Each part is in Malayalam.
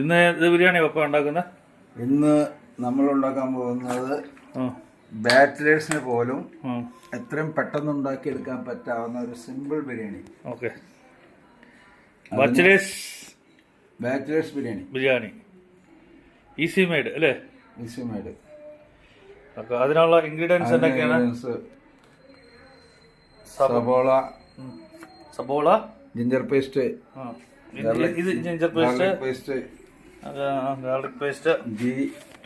ഇന്ന് ഇത് ബിരിയാണി പപ്പ ഉണ്ടാക്കുന്ന? ഇന്ന് നമ്മൾ ഉണ്ടാക്കാൻ പോകുന്നത് ബാച്ചിലേഴ്സിന് പോലും എത്രയും പെട്ടെന്ന് ഉണ്ടാക്കിയെടുക്കാൻ പറ്റാവുന്ന ഒരു simple biryani. Okay. Bachelors biryani. Biryani. Easy made അല്ലേ? ഈസി മേഡ് ഓക്കെ അതിനുള്ള ഇൻഗ്രീഡിയൻസ് എന്തൊക്കെയാണ്? സബോള സബോള? ജിഞ്ചർ പേസ്റ്റ് ആ. ഇത് ginger paste garlic paste ghee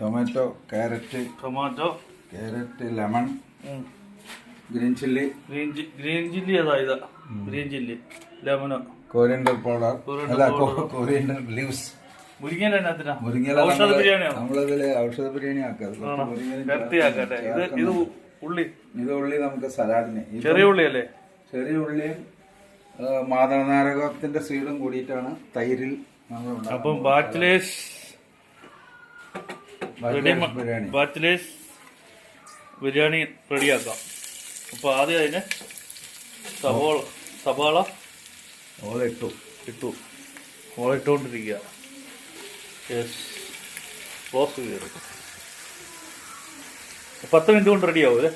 tomato carrot tomato carrot lemon green chilli green green chilli അതാ ഇതാ? ഗ്രീൻ ചില്ലി ലെമനോ കൊറിയൻഡർ പൗഡർ അല്ല കോരിയൻഡർ ലീവ്സ് മുരിങ്ങല ഔഷധ ബിരിയാണിയാണോ? നമ്മളിതിൽ ഔഷധ ബിരിയാണി ആക്കാം ഇത് ഉള്ളി. ഇത് ഉള്ളി നമുക്ക് സലാഡിന്. ചെറിയ ഉള്ളി അല്ലേ ചെറിയ ഉള്ളിയും മാതളനാരകത്തിന്റെ സീഡും കൂടിയിട്ടാണ് തൈരിൽ നമ്മൾ. അപ്പം ബാച്ചിലേഴ്സ് ബിരിയാണി. ബാച്ചിലേഴ്സ് ബിരിയാണി റെഡിയാക്കാം. അപ്പോൾ ആദ്യം അതിന് സവോള സവാള ഓളിട്ടു ഇട്ടു. മുളയിട്ടുകൊണ്ടിരിക്കുക യെസ് റോസ് കയറി പത്ത് മിനിറ്റ് കൊണ്ട് റെഡിയാവും അല്ലേ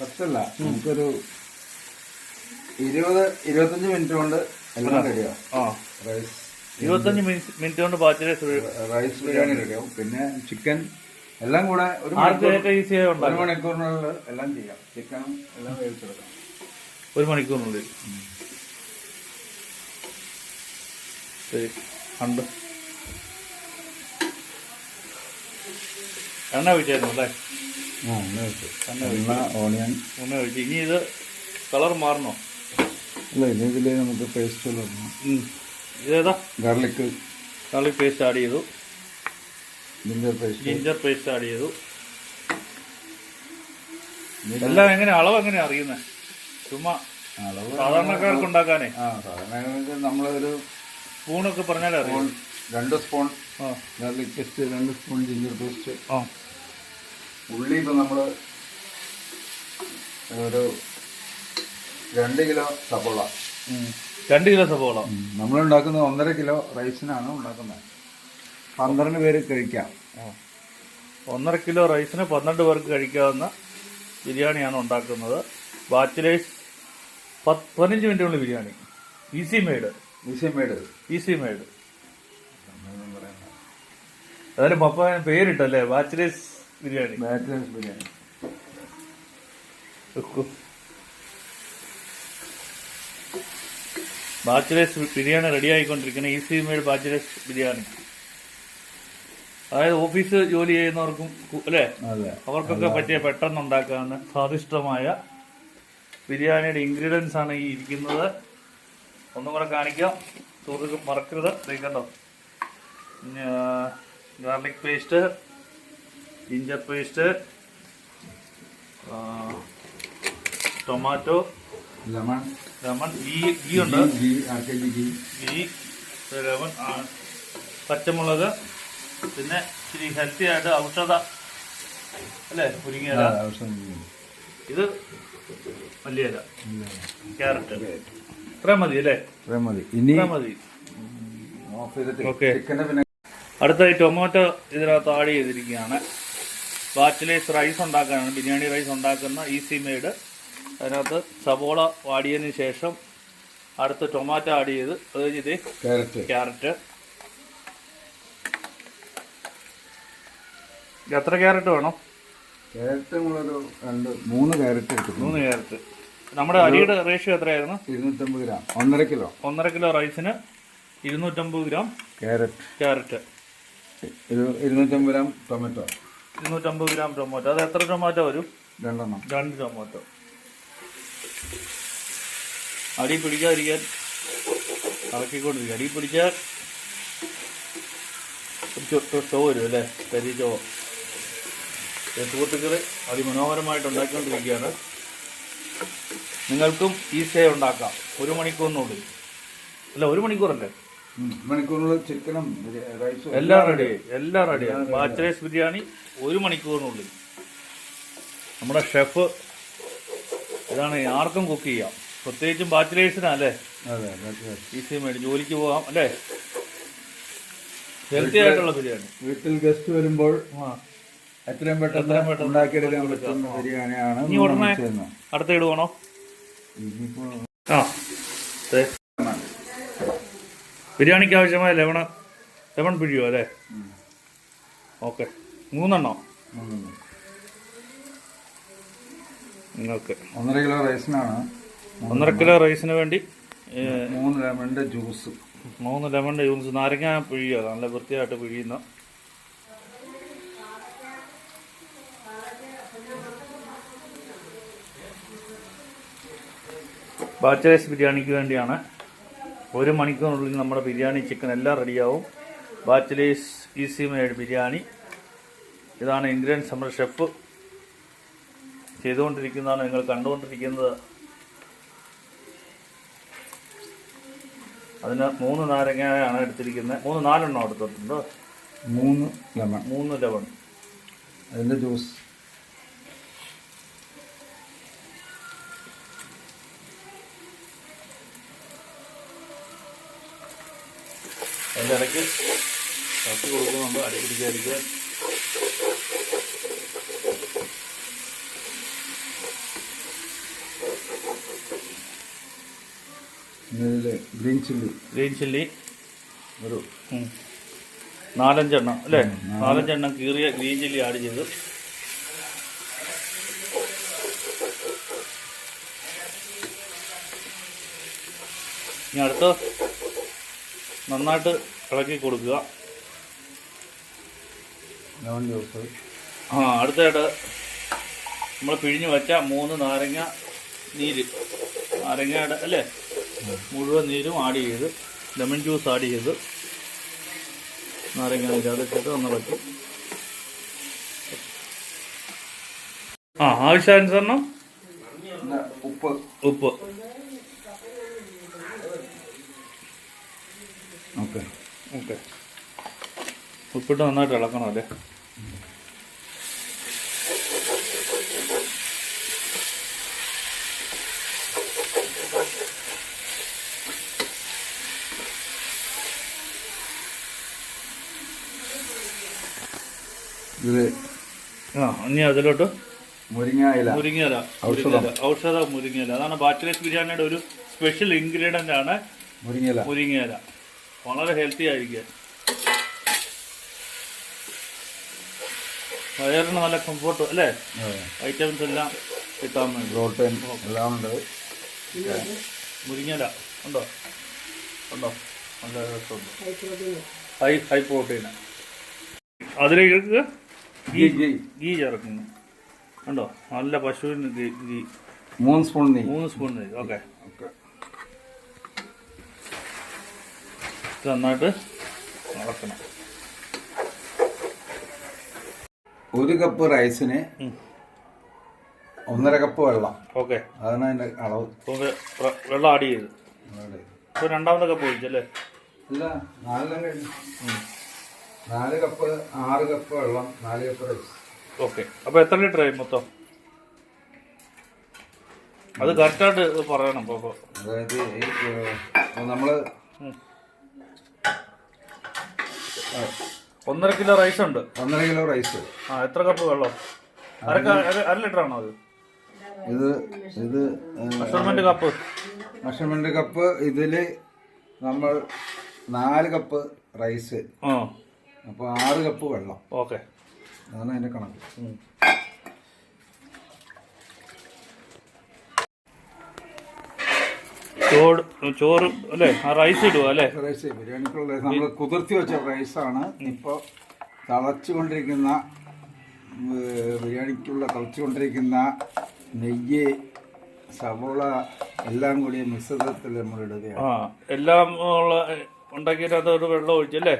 പത്തല്ല. നമുക്കൊരു ഇരുപത് ഇരുപത്തഞ്ച് മിനിറ്റ് കൊണ്ട് എല്ലാം റെഡിയാവും റൈസ് ഇരുപത്തഞ്ച് മിനിറ്റ് കൊണ്ട് ബാച്ചിലേഴ്സ് റൈസ് ബിരിയാണി റെഡിയാവും പിന്നെ ചിക്കൻ എല്ലാം കൂടെ ഒരു ഒരു മണിക്കൂറിനുള്ളിൽ എല്ലാം ചെയ്യാം. ചിക്കനും എല്ലാം വേവിച്ചെടുക്കാം. ഒരു മണിക്കൂറിനുള്ളിൽ. ഉണ്ട് എണ്ണ ഒഴിച്ചായിരുന്നു അല്ലേ? എണ്ണ ഓണിയൻ. എണ്ണ ഒഴിച്ച്. ഇനി ഇത് കളർ മാറണോ? അല്ല ഇത് ഇതിൽ നമുക്ക് പേസ്റ്റ് ഇതേതാ? ഗാർലിക് ഗാർലിക് പേസ്റ്റ് ആഡ് ചെയ്തു. Ginger paste ginger paste add ചെയ്തു. എല്ലാം എങ്ങനെ അളവ് എങ്ങനെ അറിയുന്നത് ചുമ്മാ അളവ് സാധാരണക്കാർക്ക് ഉണ്ടാക്കാനേ. ആ സാധാരണ നമ്മളൊരു സ്പൂണൊക്കെ പറഞ്ഞാലേ അറിയാം. രണ്ട് സ്പൂൺ ഗാർലിക് പേസ്റ്റ് രണ്ട് സ്പൂൺ ജിഞ്ചർ പേസ്റ്റ് ആ. ഉള്ളി ഇപ്പം നമ്മൾ ഒരു രണ്ട് കിലോ സബോള. രണ്ട് കിലോ സബോള. നമ്മൾ ഉണ്ടാക്കുന്നത് ഒന്നര കിലോ റൈസിനാണ് ഉണ്ടാക്കുന്നത്. പന്ത്രണ്ട് പേര് കഴിക്കാം. ഒന്നര കിലോ റൈസിന് പന്ത്രണ്ട് പേർക്ക് കഴിക്കാവുന്ന ബിരിയാണിയാണ് ഉണ്ടാക്കുന്നത്. ബാച്ചിലേഴ്സ് പത്ത് പതിനഞ്ച് മിനിറ്റുള്ള biryani. Easy made made easy made അതായത് പപ്പ പേരിട്ടല്ലേ? Bachelors biryani. Bachelors biryani. Bachelors biryani ready ആയിക്കൊണ്ടിരിക്കുന്ന. Easy made bachelors biryani. അതായത് ഓഫീസ് ജോലി ചെയ്യുന്നവർക്കും അല്ലെ? അവർക്കൊക്കെ പറ്റിയ പെട്ടെന്ന് ഉണ്ടാക്കാവുന്ന സ്വാദിഷ്ടമായ ബിരിയാണിയുടെ ഇൻഗ്രീഡിയൻസ് ആണ് ഈ ഇരിക്കുന്നത്. ഒന്നും കൂടെ കാണിക്കാം. സുഹൃത്തുക്കൾ മറക്കരുത്. കഴിക്കണ്ടോ കണ്ടോ? Garlic paste ginger paste tomato lemon. Lemon ghee ghee ഉണ്ട്. ഗീ അര K G ghee. Ghee lemon പച്ചമുളക് പിന്നെ ഇച്ചിരി ഹെൽത്തി ആയിട്ട് ഔഷധ അല്ലേ മുരിങ്ങയില ഇത് മല്ലിയില ക്യാരറ്റ്. ഇത്രയും മതി അല്ലേ? ഇത്രയും മതി. ഇനി മതി. ഓക്കെ അടുത്തായി ടൊമാറ്റോ ഇതിനകത്ത് ആഡ് ചെയ്തിരിക്കുകയാണ്. ബാച്ചിലേഴ്സ് റൈസ് ഉണ്ടാക്കാനാണ് ബിരിയാണി റൈസ് ഉണ്ടാക്കുന്ന ഈസി മെയ്ഡ് അതിനകത്ത് സവോള വാടിയതിന് ശേഷം അടുത്ത് ടൊമാറ്റോ ആഡ് ചെയ്ത് അത് കഴിഞ്ഞിട്ട് ക്യാരറ്റ്. ക്യാരറ്റ്. എത്ര ക്യാരറ്റ് വേണം? ക്യാരറ്റ് നമ്മളൊരു രണ്ട് മൂന്ന് ക്യാരറ്റ് എടുത്തിട്ടുണ്ട്. മൂന്ന് ക്യാരറ്റ്. നമ്മുടെ അരിയുടെ റേഷ്യോ എത്രയായിരുന്നു? ഇരുന്നൂറ്റമ്പത് ഗ്രാം. ഒന്നര കിലോ. ഒന്നര കിലോ റൈസിന് ഇരുന്നൂറ്റമ്പത് ഗ്രാം ക്യാരറ്റ്. ക്യാരറ്റ്. ഒരു ഇരുന്നൂറ്റമ്പത് ഗ്രാം ടൊമാറ്റോ. ഇരുന്നൂറ്റമ്പത് ഗ്രാം ടൊമാറ്റോ. അത് എത്ര ടൊമാറ്റോ വരും? രണ്ടെണ്ണം. രണ്ട് ടൊമാറ്റോ. അടി പിടിക്കാതിരിക്കാൻ ഇളക്കിക്കൊണ്ടിരിക്കുക അടി പിടിച്ചാൽ ഷോ വരും അല്ലേ? കരി ചോ സുഹൃത്തുക്കൾ അതിമനോഹരമായിട്ട് ഉണ്ടാക്കിക്കൊണ്ടിരിക്കുകയാണ്. നിങ്ങൾക്കും ഈസിയായി ഉണ്ടാക്കാം. ഒരു മണിക്കൂറിനുള്ളിൽ. അല്ല ഒരു മണിക്കൂറല്ലേ? ഉം. മണിക്കൂറിനുള്ളിൽ ചിക്കനും ബിരി- റൈസും എല്ലാം റെഡി എല്ലാം റെഡിയാണ് ബാച്ചലേഴ്സ് ബിരിയാണി ഒരു മണിക്കൂറിനുള്ളിൽ. നമ്മുടെ ഷെഫ് ഇതാണ് ആർക്കും കുക്ക് ചെയ്യാം. പ്രത്യേകിച്ചും ബാച്ചിലേഴ്സിനാ അല്ലേ? അതെ ഈസി മേടി ജോലിക്ക് പോകാം അല്ലേ? ഹെൽത്തി ആയിട്ടുള്ള ബിരിയാണി. വീട്ടിൽ ഗസ്റ്റ് വരുമ്പോൾ ആ. എത്രയും പെട്ടെന്ന് ഉണ്ടാക്കിയെടുക്കാൻ പറ്റുന്ന ബിരിയാണിയാണ് ഇനി ഉടനെ ചെയ്യുന്നത്. അടുത്ത ഇടുവാണോ? ആ. ബിരിയാണിക്ക് ആവശ്യമായ ലെമൺ ലെമൺ പിഴിയോ അല്ലേ? ഓക്കെ. മൂന്നെണ്ണോ. നിങ്ങൾക്ക് ഒന്നര കിലോ റൈസിനാണ് ഒന്നര കിലോ റൈസിന് വേണ്ടി മൂന്ന് ലെമണിന്റെ ജ്യൂസ്. മൂന്ന് ലെമണിന്റെ ജ്യൂസ്. നാരങ്ങ പിഴിയോ നല്ല വൃത്തിയായിട്ട് പിഴിയുന്ന. ബാച്ചലേഴ്സ് ബിരിയാണിക്ക് വേണ്ടിയാണ്. ഒരു മണിക്കൂറിനുള്ളിൽ നമ്മുടെ ബിരിയാണി ചിക്കൻ എല്ലാം റെഡിയാവും. Bachelors easy made biryani. ഇതാണ് ഇൻഗ്രീഡിയൻസ് നമ്മുടെ ഷെഫ് ചെയ്തുകൊണ്ടിരിക്കുന്നതാണ് നിങ്ങൾ കണ്ടുകൊണ്ടിരിക്കുന്നത്. അതിന് മൂന്ന് നാരങ്ങയാണ് എടുത്തിരിക്കുന്നത്. മൂന്ന് നാലെണ്ണം എടുത്തിട്ടുണ്ട്. മൂന്ന് ലെമൺ മൂന്ന് ലെമൺ അതിന്റെ ജ്യൂസ് അതിന്റെ ഇടയ്ക്ക് കത്തി കൊടുക്കുന്നുണ്ട്. അടി പിടിക്കാതിരിക്കാൻ. ഗ്രീൻ ചില്ലി ഗ്രീൻ ചില്ലി ഒരു. നാലഞ്ചെണ്ണം അല്ലേ? നാലഞ്ചെണ്ണം കീറിയ ഗ്രീൻ ചില്ലി ആഡ് ചെയ്ത്. ഇനി അടുത്ത് നന്നായിട്ട് ഇളക്കി കൊടുക്കുക. ലെമൺ ജ്യൂസ് ആ അടുത്തായിട്ട് നമ്മൾ പിഴിഞ്ഞ് വെച്ച മൂന്ന് നാരങ്ങ നീര്. നാരങ്ങയുടെ അല്ലേ? മുഴുവൻ നീരും ആഡ് ചെയ്ത് ലെമൺ ജ്യൂസ് ആഡ് ചെയ്ത് നാരങ്ങ നീര് അതൊക്കെ ഒന്ന് പറ്റും ആ ആവശ്യാനുസരണം ഉപ്പ്. ഉപ്പ്. ഓക്കെ. ഓക്കെ. ഉപ്പിട്ട് നന്നായിട്ട് ഇളക്കണം അല്ലേ ഇത് ആ ഇനി അതിലോട്ട് മുരിങ്ങ ഇല മുരിങ്ങയില മുരിങ്ങയില. ഔഷധ മുരിങ്ങയില. അതാണ് ബാച്ചിലേഴ്സ് ബിരിയാണിയുടെ ഒരു സ്പെഷ്യൽ ഇൻഗ്രീഡിയന്റ് ആണ് മുരിങ്ങയില. ഇല മുരിങ്ങയില. വളരെ ഹെൽത്തി ആയിരിക്കും. വയറിന് നല്ല കംഫോർട്ട് അല്ലേ? ഐറ്റംസ് എല്ലാം കിട്ടാൻ വേണ്ടി. പ്രോട്ടീൻ എല്ലാം ഉണ്ട്. മുരിങ്ങയില. ഉണ്ടോ? ഉണ്ടോ? നല്ല രസമുണ്ട് ഹൈ ഹൈ പ്രോട്ടീൻ അതിലേക്ക് ഗീ ഗീ ചേർക്കുന്നു. ഉണ്ടോ നല്ല പശുവിന് ഗീ മൂന്ന് സ്പൂൺ നെയ്യ്. മൂന്ന് സ്പൂൺ നെയ്യ്. ഓക്കെ. ഓക്കെ. നന്നായിട്ട് ഇളക്കണം ഒരു കപ്പ് റൈസിന്. ഒന്നര കപ്പ് വെള്ളം. ഓക്കെ. അതാണ് അതിന്റെ അളവ്. വെള്ളം ആഡ് ചെയ്ത്. രണ്ടാമത്തെ കപ്പ് ഒഴിച്ചല്ലേ ഇല്ല നാലെല്ലാം കഴിഞ്ഞു. നാല് കപ്പ് ആറ് കപ്പ് വെള്ളം നാല് കപ്പ് റൈസ് ഓക്കെ. അപ്പോൾ എത്ര ലിറ്റർ ആയി മൊത്തം? അത് കറക്റ്റായിട്ട് പറയണം അപ്പോൾ അതായത് നമ്മൾ ഒന്നര കിലോ റൈസ് ഉണ്ട്. ഒന്നര കിലോ റൈസ് ആ എത്ര കപ്പ് വെള്ളം? അര- അര ലിറ്റർ ആണോ അത്? ഇത് ഇത് മെഷർമെന്റ് കപ്പ് മെഷർമെന്റ് കപ്പ് ഇതിൽ നമ്മൾ നാല് കപ്പ് റൈസ് ആ. അപ്പോൾ ആറ് കപ്പ് വെള്ളം. ഓക്കെ. അതാണ് അതിന്റെ കണക്ക്. ചോറ് ചോറ് അല്ലേ? ആ റൈസ് ഇടുക അല്ലേ? റൈസ് ബിരിയാണിക്കുള്ള നമ്മൾ കുതിർത്തി വെച്ച റൈസാണ് ഇപ്പോൾ തിളച്ചുകൊണ്ടിരിക്കുന്ന ബിരിയാണിക്കുള്ള തിളച്ചുകൊണ്ടിരിക്കുന്ന നെയ്യ് സവോള എല്ലാം കൂടി മിശ്രിതത്തിൽ നമ്മൾ ഇടുകയാണ്. ആ എല്ലാം ഉള്ള ഉണ്ടാക്കിയിട്ട് അതൊരു വെള്ളം ഒഴിച്ചല്ലേ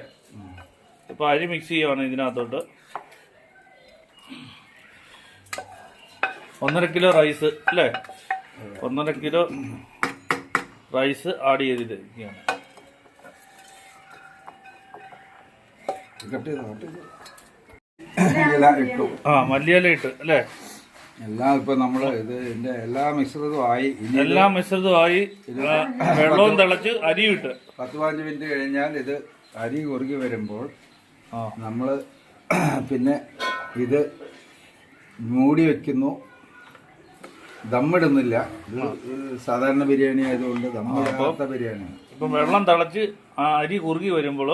ഇപ്പൊ അരി മിക്സ് ചെയ്യുകയാണ് ഇതിനകത്തോട്ട്. ഒന്നര കിലോ റൈസ് അല്ലേ? ഒന്നര കിലോ റൈസ് ആഡ് ചെയ്തിരിക്കുകയാണ്. ആ മല്ലിയില ഇട്ട് അല്ലേ? എല്ലാം ഇപ്പൊ നമ്മൾ ഇത് ഇതിന്റെ എല്ലാ മിശ്രിതവും ആയി. എല്ലാം മിശ്രിതമായി ആ, വെള്ളവും തിളച്ച് അരിയും ഇട്ട്. പത്ത് പതിനഞ്ച് മിനിറ്റ് കഴിഞ്ഞാൽ ഇത് അരി കുറുകി വരുമ്പോൾ നമ്മൾ പിന്നെ ഇത് മൂടി വെക്കുന്നു. ദമ്മിടുന്നില്ല. ഇത് സാധാരണ ബിരിയാണി ആയതുകൊണ്ട് ദമ്മിടാത്ത ബിരിയാണി ഇപ്പം വെള്ളം തിളച്ച് ആ അരി കുറുകി വരുമ്പോൾ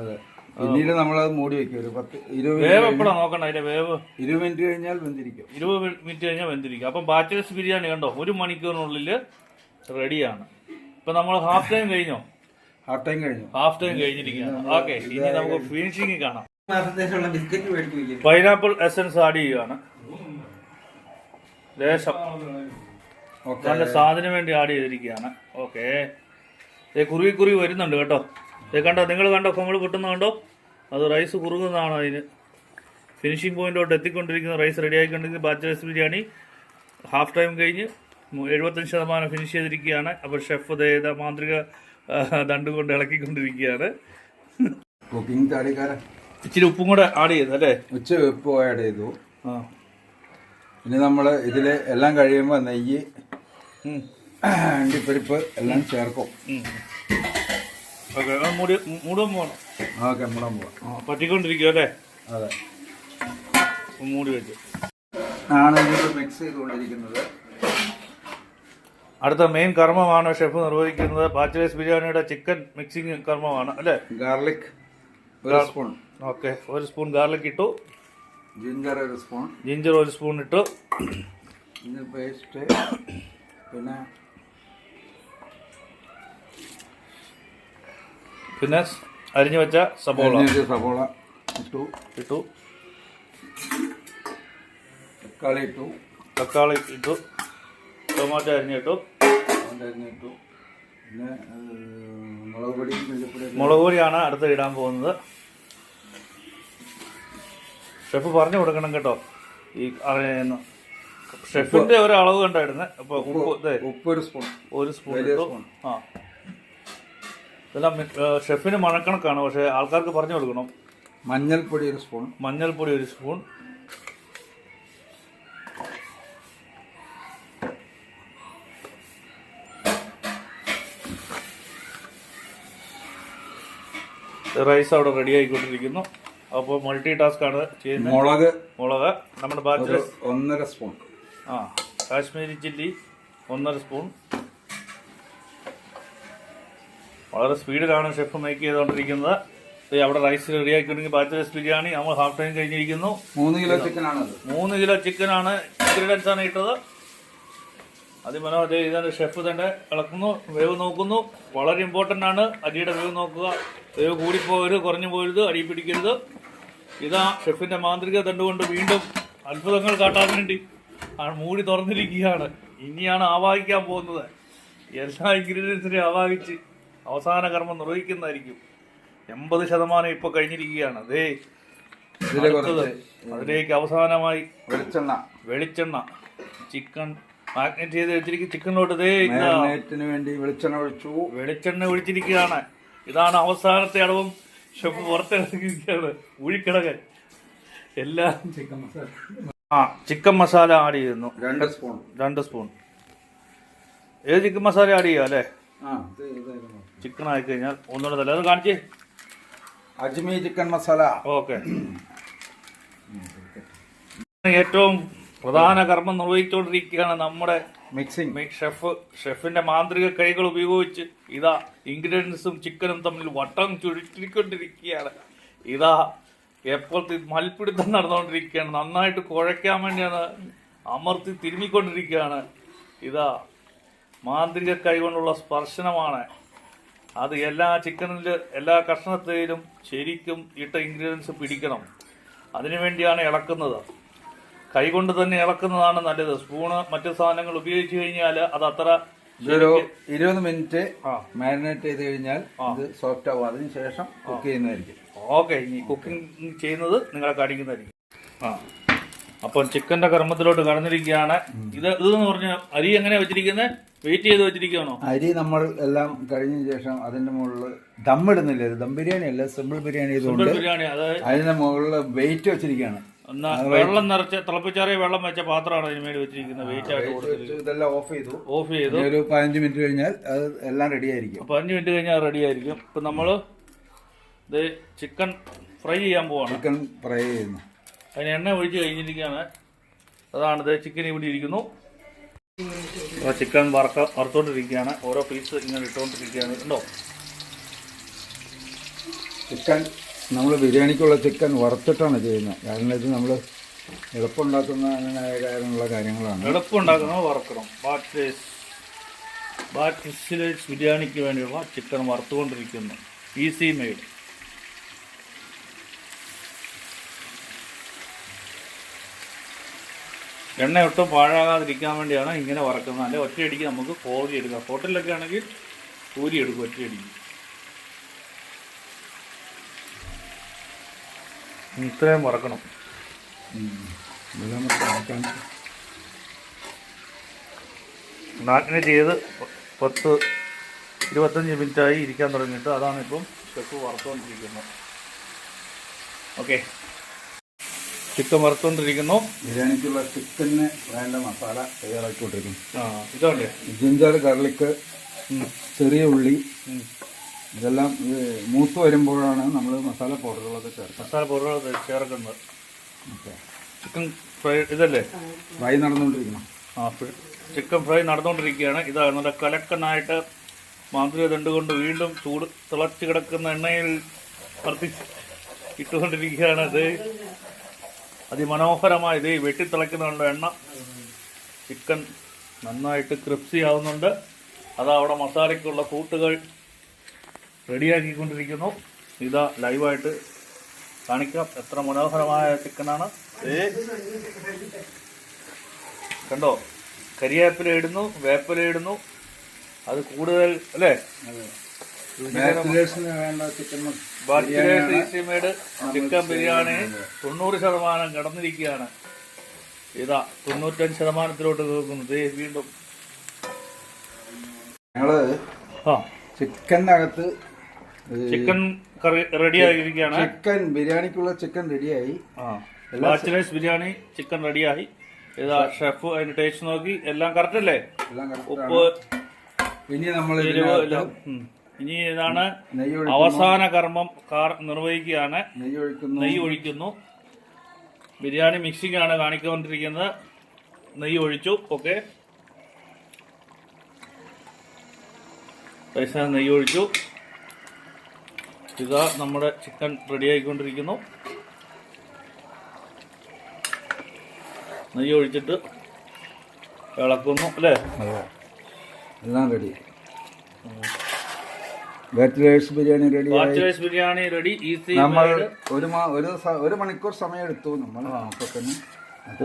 അതെ. പിന്നീട് നമ്മളത് മൂടി വെക്കും. ഒരു പത്ത് ഇരുപത് വേവ് എപ്പോഴാണ് നോക്കണ്ട അതിന്റെ വേവ്? ഇരുപത് മിനിറ്റ് കഴിഞ്ഞാൽ വെന്തിരിക്കും. ഇരുപത് മിനിറ്റ് കഴിഞ്ഞാൽ വെന്തിരിക്കും. അപ്പം ബാച്ചലേഴ്സ് ബിരിയാണി കണ്ടോ? ഒരു മണിക്കൂറിനുള്ളിൽ റെഡിയാണ്. ഇപ്പം നമ്മൾ ഹാഫ് ടൈം കഴിഞ്ഞോ? ഹാഫ് ടൈം കഴിഞ്ഞു. ഹാഫ് ടൈം കഴിഞ്ഞിരിക്കുകയാണ്. ഓക്കെ ഇനി നമുക്ക് ഫിനിഷിംഗ് കാണാം. പൈനാപ്പിൾ എസൻസ് ആഡ് ചെയ്യുകയാണ് ലേശം നല്ല സാധനം വേണ്ടി ആഡ് ചെയ്തിരിക്കുകയാണ്. ഓക്കെ ഏ കുറുകി കുറുകി വരുന്നുണ്ട് കേട്ടോ. ഏ കണ്ടോ നിങ്ങൾ കണ്ടോ നമ്മൾ പൊട്ടുന്ന കണ്ടോ? അത് റൈസ് കുറുകുന്നതാണ് അതിന്. ഫിനിഷിംഗ് പോയിന്റോട്ട് എത്തിക്കൊണ്ടിരിക്കുന്ന റൈസ് റെഡി ആയിക്കൊണ്ടിരിക്കുന്ന ബാച്ചലേഴ്സ് ബിരിയാണി ഹാഫ് ടൈം കഴിഞ്ഞ് എഴുപത്തഞ്ച് ശതമാനം ഫിനിഷ് ചെയ്തിരിക്കുകയാണ്. അപ്പോൾ ഷെഫ് ദേ മാന്ത്രിക ആ, ദണ്ട് കൊണ്ട് ഇളക്കിക്കൊണ്ടിരിക്കുകയാണ്. കുക്കിംഗ് താടിക്കാരൻ ഇച്ചിരി ഉപ്പും കൂടെ ആഡ് ചെയ്തു അല്ലേ? ഉച്ച വെപ്പ് ആഡ് ചെയ്തു. ആ. ഇനി നമ്മൾ ഇതിൽ എല്ലാം കഴിയുമ്പോൾ നെയ്യ്. അണ്ടിപ്പരിപ്പ് എല്ലാം ചേർക്കും. ഓക്കെ മൂടി മൂടും പോകണം ഓക്കെ മുളക് പോവാം. പറ്റിക്കൊണ്ടിരിക്കും അല്ലേ? അതെ. മൂടി വെച്ച്. ആണ് ഇതിപ്പോൾ മിക്സ് ചെയ്തുകൊണ്ടിരിക്കുന്നത്. അടുത്ത മെയിൻ കർമ്മമാണ് ഷെഫ് നിർവഹിക്കുന്നത്. ബാച്ചിലേഴ്സ് ബിരിയാണിയുടെ ചിക്കൻ മിക്സിംഗ് കർമ്മമാണ് അല്ലേ? ഗാർലിക് ഒരു സ്പൂൺ ഓക്കെ ഒരു സ്പൂൺ ഗാർലിക് ഇട്ടു. ജിഞ്ചർ ഒരു സ്പൂൺ ജിഞ്ചർ ഒരു സ്പൂൺ ഇട്ടു. പേസ്റ്റ് പിന്നെ പിന്നെ അരിഞ്ഞു വെച്ച സബോള. സബോള ഇട്ടു. ഇട്ടു. തക്കാളി ഇട്ടു. തക്കാളി ഇട്ടു. ടൊമാറ്റോ അരിഞ്ഞിട്ടു. അരിഞ്ഞിട്ടു. പിന്നെ മുളക് പൊടി മല്ലിപ്പൊടി മുളക് പൊടിയാണ് അടുത്ത് ഇടാൻ പോകുന്നത്. ഷെഫ് പറഞ്ഞു കൊടുക്കണം കേട്ടോ. ഈ അറിയുന്ന ഷെഫിന്റെ ഒരു അളവ് കണ്ടായിരുന്നു അപ്പൊ ഉപ്പ്. ഉപ്പ് ഒരു സ്പൂൺ. ഒരു സ്പൂൺ. ആ. ഇതെല്ലാം ഷെഫിന് മണക്കണക്കാണ്. പക്ഷെ ആൾക്കാർക്ക് പറഞ്ഞു കൊടുക്കണം. മഞ്ഞൾപ്പൊടി ഒരു സ്പൂൺ. മഞ്ഞൾപ്പൊടി ഒരു സ്പൂൺ. റൈസ് അവിടെ റെഡി ആയിക്കൊണ്ടിരിക്കുന്നു. അപ്പോൾ മൾട്ടി ടാസ്ക് ആണ് ചെയ്യുന്നത്. മുളക് മുളക് നമ്മുടെ ബാച്ചിൽ ഒന്നര സ്പൂൺ ആ കാശ്മീരി ചില്ലി ഒന്നര സ്പൂൺ വളരെ സ്പീഡിലാണ് ഷെഫ് മേക്ക് ചെയ്തുകൊണ്ടിരിക്കുന്നത്. അവിടെ റൈസ് റെഡി ആക്കിയിട്ടുണ്ടെങ്കിൽ ബാച്ചിലേഴ്സ് ബിരിയാണി. നമ്മൾ ഹാഫ് ടൈം കഴിഞ്ഞിരിക്കുന്നു. മൂന്ന് കിലോ ചിക്കൻ ആണ് മൂന്ന് കിലോ ചിക്കനാണ് ഇൻഗ്രീഡിയൻസ് ആണ് ഇട്ടത്. അതിമനോഹര ഇതാണ് ഷെഫ് തന്നെ ഇളക്കുന്നു വേവ് നോക്കുന്നു. വളരെ ഇമ്പോർട്ടന്റ് ആണ്. അരിയുടെ വേവ് നോക്കുക. വേവ് കൂടിപ്പോകരുത് കുറഞ്ഞു പോകരുത് അടി പിടിക്കരുത്. ഇതാ ഷെഫിന്റെ മാന്ത്രിക തണ്ടുകൊണ്ട് വീണ്ടും അത്ഭുതങ്ങൾ കാട്ടാൻ വേണ്ടി ആ മൂടി തുറന്നിരിക്കുകയാണ്. ഇനിയാണ് ആവാഹിക്കാൻ പോകുന്നത്. എല്ലാ ഇൻഗ്രീഡിയൻസിനെയും ആവാഹിച്ച് അവസാന കർമ്മം നിർവഹിക്കുന്നതായിരിക്കും. എൺപത് ശതമാനം ഇപ്പോൾ കഴിഞ്ഞിരിക്കുകയാണ്. അതേ അതിലേക്ക് അവസാനമായി വെളിച്ചെണ്ണ. വെളിച്ചെണ്ണ. ചിക്കൻ മാഗ്നേറ്റ് ചെയ്ത് വെച്ചിരിക്കും ചിക്കൻ ദേ ഇതാ വേണ്ടി വെളിച്ചെണ്ണ ഒഴിച്ചു. വെളിച്ചെണ്ണ ഒഴിച്ചിരിക്കുകയാണ്. ഇതാണ് അവസാനത്തെ അടവും ഷെഫ് പുറത്തിറങ്ങിയിരിക്കുകയാണ്. ഊഴിക്കിടകൻ എല്ലാം ചിക്കൻ മസാല ആ ചിക്കൻ മസാല ആഡ് ചെയ്യുന്നു. രണ്ട് സ്പൂൺ രണ്ട് സ്പൂൺ ഏത് ചിക്കൻ മസാല ആഡ് ചെയ്യുക അല്ലേ? ചിക്കൻ ആയി കഴിഞ്ഞാൽ ഒന്നുകൂടെ തല അത് കാണിച്ചേ. അജ്മീ ചിക്കൻ മസാല ഓക്കെ ഏറ്റവും പ്രധാന കർമ്മം നിർവഹിച്ചുകൊണ്ടിരിക്കുകയാണ് നമ്മുടെ മിക്സിംഗ് ഷെഫ് ഷെഫിന്റെ മാന്ത്രിക കൈകൾ ഉപയോഗിച്ച് ഇതാ ഇൻഗ്രീഡിയൻസും ചിക്കനും തമ്മിൽ വട്ടം ചുരുട്ടിക്കൊണ്ടിരിക്കുകയാണ്. ഇതാ എപ്പോൾ മൽപിടുത്തം നടന്നുകൊണ്ടിരിക്കുകയാണ്. നന്നായിട്ട് കുഴയ്ക്കാൻ വേണ്ടിയാണ് അമർത്തി തിരുമ്മിക്കൊണ്ടിരിക്കുകയാണ്. ഇതാ മാന്ത്രിക കൈ കൊണ്ടുള്ള സ്പർശനമാണ്. അത് എല്ലാ ചിക്കനിൽ എല്ലാ കഷ്ണത്തിലും ശരിക്കും ഇട്ട ഇൻഗ്രീഡിയൻസ് പിടിക്കണം. അതിനുവേണ്ടിയാണ് ഇളക്കുന്നത്. കൈകൊണ്ട് തന്നെ ഇളക്കുന്നതാണ് നല്ലത്. സ്പൂണ് മറ്റു സാധനങ്ങൾ ഉപയോഗിച്ചു കഴിഞ്ഞാൽ അത് അത്ര ഇതൊരു ഇരുപത് മിനിറ്റ് മാരിനേറ്റ് ചെയ്ത് കഴിഞ്ഞാൽ ഇത് സോഫ്റ്റ് ആവും. അതിന് ശേഷം കുക്ക് ചെയ്യുന്നതായിരിക്കും. ഓക്കെ ഇനി കുക്കിംഗ് ചെയ്യുന്നത് നിങ്ങളെ കാണിക്കുന്നതായിരിക്കും. ആ. അപ്പം ചിക്കന്റെ കർമ്മത്തിലോട്ട് കടന്നിരിക്കുകയാണ്. ഇത് ഇതെന്ന് പറഞ്ഞ അരി എങ്ങനെയാ വെച്ചിരിക്കുന്നത് വെയിറ്റ് ചെയ്ത് വെച്ചിരിക്കുകയാണോ? അരി നമ്മൾ എല്ലാം കഴിഞ്ഞ ശേഷം അതിന്റെ മുകളിൽ ദം ഇടുന്നില്ല? ദം ബിരിയാണി അല്ല സിമ്പിൾ ബിരിയാണി ഇതുകൊണ്ട് ബിരിയാണി അതിന്റെ മുകളിൽ വെയിറ്റ് വെച്ചിരിക്കുകയാണ്. വെള്ളം നിറച്ച് തിളപ്പിച്ചാറിയ വെള്ളം വെച്ച പാത്രമാണ് അതിന് വേണ്ടി വെച്ചിരിക്കുന്നത്. വെയിറ്റ് ആയിട്ട് കൊടുത്തിരിക്കുന്നത് ഇതെല്ലാം ഓഫ് ചെയ്തു. ഓഫ് ചെയ്തു. ഒരു പതിനഞ്ച് മിനിറ്റ് കഴിഞ്ഞാൽ അത് എല്ലാം റെഡി ആയിരിക്കും. പതിനഞ്ച് മിനിറ്റ് കഴിഞ്ഞാൽ റെഡി ആയിരിക്കും. ഇപ്പൊ നമ്മൾ ഇത് ചിക്കൻ ഫ്രൈ ചെയ്യാൻ പോവാണ്. ചിക്കൻ ഫ്രൈ ചെയ്യുന്നു. അതിന് എണ്ണ ഒഴിച്ച് കഴിഞ്ഞിരിക്കുകയാണ്. അതാണ് ഇത് ചിക്കൻ ഇവിടെ ഇരിക്കുന്നു. അപ്പോൾ ചിക്കൻ വറക്ക വറുത്തോണ്ടിരിക്കുകയാണ്. ഓരോ പീസ് ഇങ്ങനെ ഇട്ടുകൊണ്ടിരിക്കുകയാണ്. ഉണ്ടോ ചിക്കൻ നമ്മൾ ബിരിയാണിക്കുള്ള ചിക്കൻ വറുത്തിട്ടാണ് ചെയ്യുന്നത്. കാരണം ഇത് നമ്മൾ എളുപ്പമുണ്ടാക്കുന്ന അങ്ങനെ കാര്യമുള്ള കാര്യങ്ങളാണ്. എളുപ്പമുണ്ടാക്കണോ വറുക്കണം. ബാറ്റ്ലേസ് ബിരിയാണിക്ക് വേണ്ടിയുള്ള ചിക്കൻ വറുത്തുകൊണ്ടിരിക്കുന്നു. Easy made. എണ്ണ ഒട്ടും പാഴാകാതിരിക്കാൻ വേണ്ടിയാണ് ഇങ്ങനെ വറക്കുന്നത്. അല്ലെ ഒറ്റയടിക്ക് നമുക്ക് കോരി എടുക്കാം. ഹോട്ടലിലൊക്കെ ആണെങ്കിൽ കൂരി എടുക്കും ഒറ്റയടിക്ക്. ഇത്രയും വറക്കണം ആക്കാൻ നാട്ടിനെ ചെയ്ത് പത്ത് ഇരുപത്തഞ്ച് മിനിറ്റായി ഇരിക്കാൻ തുടങ്ങിയിട്ട് അതാണ് ഇപ്പം ഷെഫ് വറുത്തുകൊണ്ടിരിക്കുന്നത് ഓക്കെ. ചിക്കൻ വറുത്തുകൊണ്ടിരിക്കുന്നു ബിരിയാണിക്കുള്ള ചിക്കന് വേണ്ട മസാല തയ്യാറാക്കിക്കൊണ്ടിരിക്കുന്നു. ആ ഇതല്ലേ ജിഞ്ചർ ഗാർലിക്ക് ചെറിയ ഉള്ളി ഇതെല്ലാം മൂത്ത് വരുമ്പോഴാണ് നമ്മൾ മസാല പൗഡറുകളൊക്കെ ചേർക്കുന്നത്. മസാല പൗഡറുകളൊക്കെ ചേർക്കുന്നത്. ഓക്കെ. ചിക്കൻ ഫ്രൈ ഇതല്ലേ? ഫ്രൈ നടന്നുകൊണ്ടിരിക്കണം. ആ ചിക്കൻ ഫ്രൈ നടന്നുകൊണ്ടിരിക്കുകയാണ്. ഇതാണ് നല്ല കലക്കനായിട്ട് മാന്ത്രിക ദണ്ട് കൊണ്ട് വീണ്ടും ചൂട് തിളച്ച് കിടക്കുന്ന എണ്ണയിൽ വർത്തി ഇട്ടുകൊണ്ടിരിക്കുകയാണ് ഇത്. അതിമനോഹരമായ ഇത് വെട്ടിത്തിളയ്ക്കുന്നുണ്ട് എണ്ണ ചിക്കൻ നന്നായിട്ട് ക്രിപ്സി ആവുന്നുണ്ട്. അതാ അവിടെ മസാലയ്ക്കുള്ള കൂട്ടുകൾ റെഡിയാക്കിക്കൊണ്ടിരിക്കുന്നു. ഇതാ ലൈവായിട്ട് കാണിക്കാം. എത്ര മനോഹരമായ ചിക്കനാണ്. ഏ? കണ്ടോ? കരിവേപ്പില ഇടുന്നു വേപ്പില ഇടുന്നു. അത് കൂടുതൽ അല്ലേ? ചിക്കൻ ബിരിയാണി തൊണ്ണൂറ് ശതമാനം കടന്നിരിക്കുകയാണ്. ഇതാ തൊണ്ണൂറ്റഞ്ച് ശതമാനത്തിലോട്ട് നോക്കുന്നത് വീണ്ടും. ഞങ്ങൾ ആ. ചിക്കനകത്ത് ചിക്കൻ കറി റെഡി ആയിരിക്കുകയാണ് ചിക്കൻ ബിരിയാണിക്കുള്ള ചിക്കൻ റെഡിയായി. ബാച്ചിലേഴ്സ് ബിരിയാണി ചിക്കൻ റെഡിയായി. ഇതാ ഷെഫ് അതിന്റെ ടേസ്റ്റ് നോക്കി. എല്ലാം കറക്റ്റ് അല്ലേ? ഉപ്പ് ഇനി നമ്മൾ ഇനി ഇതാണ് അവസാന കർമ്മം കാർ നിർവഹിക്കുകയാണ്. നെയ്യ് ഒഴിക്കുന്നു നെയ്യ് ഒഴിക്കുന്നു. ബിരിയാണി മിക്സിംഗ് ആണ് കാണിക്കൊണ്ടിരിക്കുന്നത്. നെയ്യ് ഒഴിച്ചു. ഓക്കെ പൈസ നെയ്യ് ഒഴിച്ചു. ഇതാ നമ്മുടെ ചിക്കൻ റെഡി ആയിക്കൊണ്ടിരിക്കുന്നു. നെയ്യ് ഒഴിച്ചിട്ട് ഇളക്കുന്നു അല്ലേ? എല്ലാം ready bachelors biryani ready bachelors biryani ready easy നമ്മൾ ഒരു ഒരു ഒരു മണിക്കൂർ സമയം എടുത്തു നമ്മൾ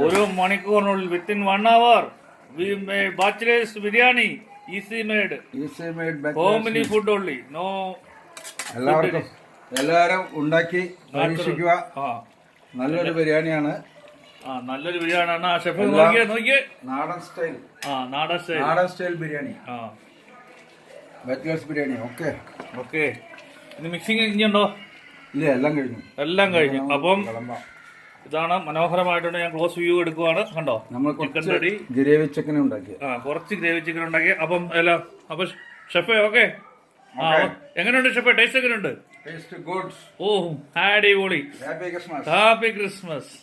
ഒരു മണിക്കൂറിനുള്ളിൽ within one hour we made bachelors biryani easy made easy made homely food only no എല്ലാവർക്കും എല്ലാവരും ഉണ്ടാക്കി പരീക്ഷിക്കുക നല്ലൊരു ബിരിയാണിയാണ്. ആ നല്ലൊരു ബിരിയാണിയാണ്. ആ ഷെഫ് നോക്കിയേ നോക്കിയേ. നാടൻ സ്റ്റൈൽ. ആ നാടൻ സ്റ്റൈൽ. നാടൻ സ്റ്റൈൽ ബിരിയാണി. ആ. Bachelors biryani okay. ഓക്കെ. ഇനി മിക്സിങ് കഴിഞ്ഞുണ്ടോ? ഇല്ല എല്ലാം കഴിഞ്ഞു. എല്ലാം കഴിഞ്ഞു. അപ്പം ഇതാണ് മനോഹരമായിട്ടുണ്ട് ഞാൻ ക്ലോസ് വ്യൂ എടുക്കുവാണ്. കണ്ടോ? നമ്മൾ ചിക്കൻ റെഡി ഗ്രേവി ചിക്കൻ ഉണ്ടാക്കി ആ കുറച്ച് ഗ്രേവി ചിക്കൻ ഉണ്ടാക്കി. അപ്പം എല്ലാം അപ്പൊ ഷെഫേ ഓക്കെ. എങ്ങനെയുണ്ട് ഷെഫേ? ടേസ്റ്റ് എങ്ങനെയുണ്ട്? ടേസ്റ്റ് ഗുഡ് ഓ അടിപൊളി. Happy Christmas happy Christmas